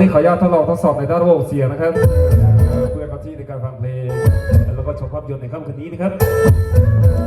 นี้ขออนุญาตทดลองทดสอบในด้านระบบเสียงนะครับ เพื่อนพัที่ในการฟังเพลง แล้วก็ชมภาพยนตร์ในค่ำคืนนี้นะครับ